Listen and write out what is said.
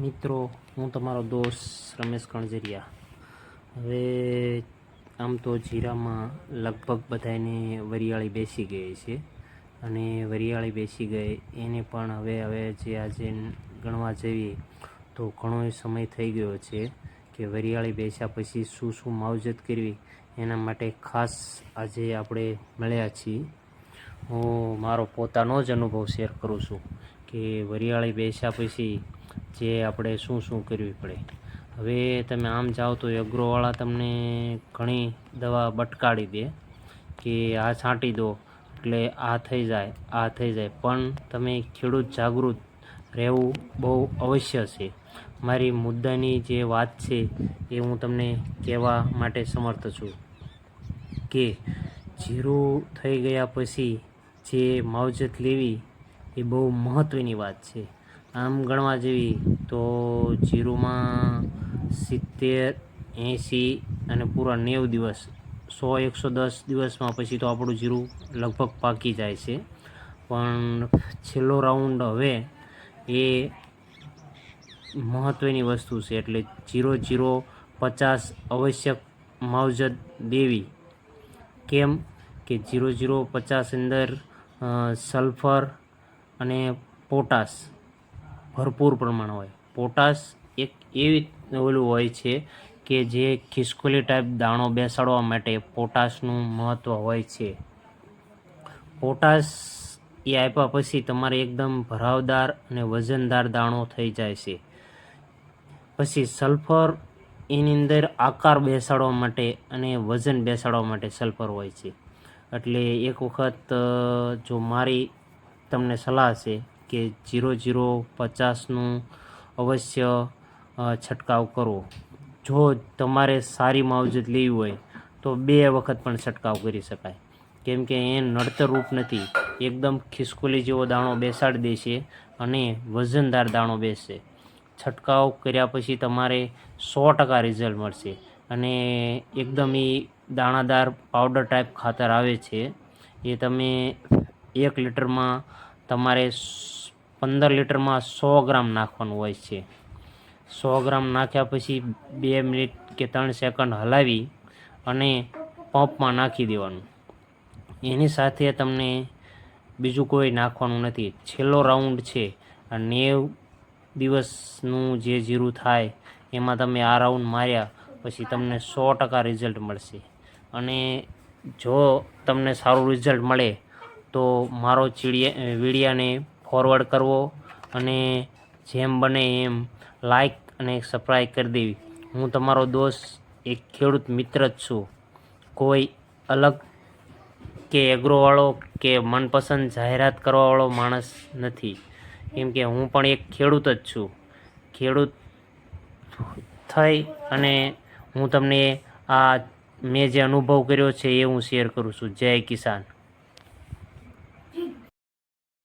મિત્રો, હું તમારો દોસ્ત રમેશ કણજરિયા હવે આમ તો જીરામાં લગભગ બધાને વરિયાળી બેસી ગઈ છે અને વરિયાળી બેસી ગઈ, એને પણ હવે હવે જે આજે ગણવા જઈએ તો ઘણો સમય થઈ ગયો છે કે વરિયાળી બેસ્યા પછી શું શું માવજત કરવી, એના માટે ખાસ આજે આપણે મળ્યા છીએ. હું મારો પોતાનો જ અનુભવ શેર કરું છું કે વરિયાળી બેસ્યા પછી જે આપણે શું શું કરવી પડે. હવે તમે આમ જાઓ તો એગ્રોવાળા તમને ઘણી દવા બટકાડી દે કે આ છાંટી દો, એટલે આ થઈ જાય, આ થઈ જાય. પણ તમે ખેડૂત જાગૃત રહેવું બહુ અવશ્ય છે. મારી મુદ્દાની જે વાત છે એ હું તમને કહેવા માટે સમર્થ છું કે જીરું થઈ ગયા પછી જે માવજત લેવી એ બહુ મહત્ત્વની વાત છે. આમ ગણવા જેવી, તો જીરુમાં સિત્તેર એંસી અને પૂરા નેવું દિવસ, સો એકસો દસ દિવસમાં પછી તો આપણું જીરું લગભગ પાકી જાય છે. પણ છેલ્લો રાઉન્ડ હવે એ મહત્ત્વની વસ્તુ છે, એટલે જીરો જીરો પચાસ આવશ્યક માવજત દેવી. કેમ કે જીરો જીરો પચાસ અંદર સલ્ફર અને પોટાશ ભરપૂર પ્રમાણ હોય. પોટાશ એક એવી ઓલું હોય છે કે જે ખિસકોલી ટાઈપ દાણો બેસાડવા માટે પોટાશનું મહત્ત્વ હોય છે. પોટાશ એ આપ્યા પછી તમારે એકદમ ભરાવદાર અને વજનદાર દાણો થઈ જાય છે. પછી સલ્ફર એની અંદર આકાર બેસાડવા માટે અને વજન બેસાડવા માટે સલ્ફર હોય છે. એટલે એક વખત જો મારી તમને સલાહ છે કે જીરો જીરો પચાસનું અવશ્ય છંટકાવ કરવો. જો તમારે સારી માવજત લેવી હોય, તો બે વખત પણ છંટકાવ કરી શકાય. કેમ કે એ નડતર રૂપ નથી. એકદમ ખિસકોલી જેવો દાણો બેસાડી દેશે અને વજનદાર દાણો બેસશે છંટકાવ કર્યા પછી તમારે સો ટકા રિઝલ્ટ મળશે અને એકદમ એ દાણાદાર પાવડર ટાઈપ ખાતર આવે છે. એ તમે એક લીટરમાં તમારે પંદર લીટરમાં સો ગ્રામ નાખવાનું હોય છે. સો ગ્રામ નાખ્યા પછી બે મિનિટ કે ત્રણ સેકન્ડ હલાવી અને પંપમાં નાખી દેવાનું. એની સાથે તમને બીજું કોઈ નાખવાનું નથી. છેલ્લો રાઉન્ડ છે. નેવ દિવસનું જે જીરું થાય, એમાં તમે આ રાઉન્ડ માર્યા પછી તમને સો ટકા રિઝલ્ટ મળશે. અને જો તમને સારું રિઝલ્ટ મળે તો મારો ચીડિયા વિડીયાને ફોરવર્ડ કરવો અને જેમ બને એમ લાઈક અને સબસ્ક્રાઈબ કરી દેવી. હું તમારો દોસ્ત, એક ખેડૂત મિત્ર જ છું. કોઈ અલગ કે એગ્રોવાળો કે મનપસંદ જાહેરાત કરવાવાળો માણસ નથી. કેમ કે હું પણ એક ખેડૂત જ છું. ખેડૂત થઈ અને હું તમને આ, મેં જે અનુભવ કર્યો છે એ હું શેર કરું છું. જય કિસાન.